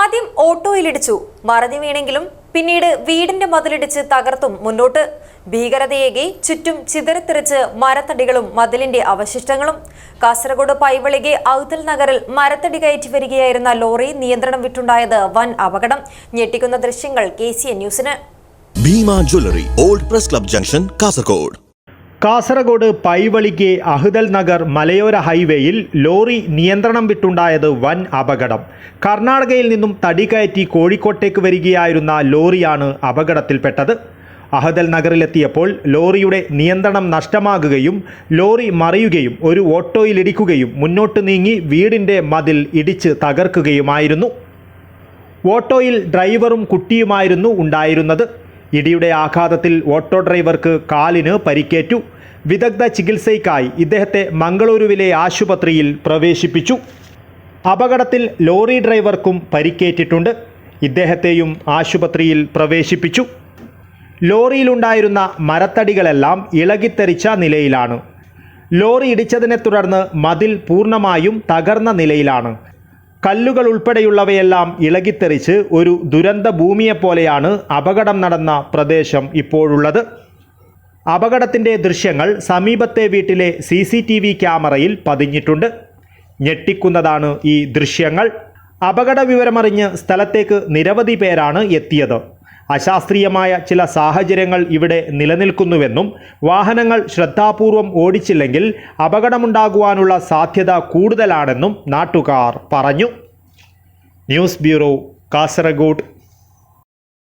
ആദ്യം ഓട്ടോയിലിടിച്ചു. മറഞ്ഞു വീണെങ്കിലും പിന്നീട് വീടിന്റെ മതിലിടിച്ച് തകർത്തും മുന്നോട്ട്. ഭീകരതയേകി ചുറ്റും ചിതറിത്തെറിച്ച് മരത്തടികളും മതിലിന്റെ അവശിഷ്ടങ്ങളും. കാസർഗോഡ് പൈവളികെ ഔത്തൽ നഗറിൽ മരത്തടി കയറ്റി വരികയായിരുന്ന ലോറി നിയന്ത്രണം വിട്ടുണ്ടായത് വൻ അപകടം. ഞെട്ടിക്കുന്ന ദൃശ്യങ്ങൾ കെ സി എൻ ന്യൂസിന്. Bhima jewellery old press club junction Kasaragod. Kasaragod പൈവളിക്ക് Ahdal Nagar മലയോര ഹൈവേയിൽ ലോറി നിയന്ത്രണം വിട്ടുണ്ടായത് വൻ അപകടം. കർണാടകയിൽ നിന്നും തടി കയറ്റി കോഴിക്കോട്ടേക്ക് വരികയായിരുന്ന ലോറിയാണ് അപകടത്തിൽപ്പെട്ടത്. അഹദൽ നഗറിലെത്തിയപ്പോൾ ലോറിയുടെ നിയന്ത്രണം നഷ്ടമാകുകയും ലോറി മറിയുകയും ഒരു ഓട്ടോയിലിടിക്കുകയും മുന്നോട്ട് നീങ്ങി വീടിന്റെ മതിൽ ഇടിച്ച് തകർക്കുകയുമായിരുന്നു. ഓട്ടോയിൽ ഡ്രൈവറും കുട്ടിയുമായിരുന്നു ഉണ്ടായിരുന്നത്. ഇടിയുടെ ആഘാതത്തിൽ ഓട്ടോ ഡ്രൈവർക്ക് കാലിന് പരിക്കേറ്റു. വിദഗ്ധ ചികിത്സയ്ക്കായി ഇദ്ദേഹത്തെ മംഗളൂരുവിലെ ആശുപത്രിയിൽ പ്രവേശിപ്പിച്ചു. അപകടത്തിൽ ലോറി ഡ്രൈവർക്കും പരിക്കേറ്റിട്ടുണ്ട്. ഇദ്ദേഹത്തെയും ആശുപത്രിയിൽ പ്രവേശിപ്പിച്ചു. ലോറിയിലുണ്ടായിരുന്ന മരത്തടികളെല്ലാം ഇളകിത്തെറിച്ച നിലയിലാണ്. ലോറി ഇടിച്ചതിനെ തുടർന്ന് മതിൽ പൂർണമായും തകർന്ന നിലയിലാണ്. കല്ലുകൾ ഉൾപ്പെടെയുള്ളവയെല്ലാം ഇളകിത്തെറിച്ച് ഒരു ദുരന്ത ഭൂമിയെപ്പോലെയാണ് അപകടം നടന്ന പ്രദേശം ഇപ്പോഴുള്ളത്. അപകടത്തിന്റെ ദൃശ്യങ്ങൾ സമീപത്തെ വീട്ടിലെ സി സി ടി വി ക്യാമറയിൽ പതിഞ്ഞിട്ടുണ്ട്. ഞെട്ടിക്കുന്നതാണ് ഈ ദൃശ്യങ്ങൾ. അപകട വിവരമറിഞ്ഞ് സ്ഥലത്തേക്ക് നിരവധി പേരാണ് എത്തിയത്. അശാസ്ത്രീയമായ ചില സാഹചര്യങ്ങൾ ഇവിടെ നിലനിൽക്കുന്നുവെന്നും വാഹനങ്ങൾ ശ്രദ്ധാപൂർവം ഓടിച്ചില്ലെങ്കിൽ അപകടമുണ്ടാകുവാനുള്ള സാധ്യത കൂടുതലാണെന്നും നാട്ടുകാർ പറഞ്ഞു. News bureau Kasaragod.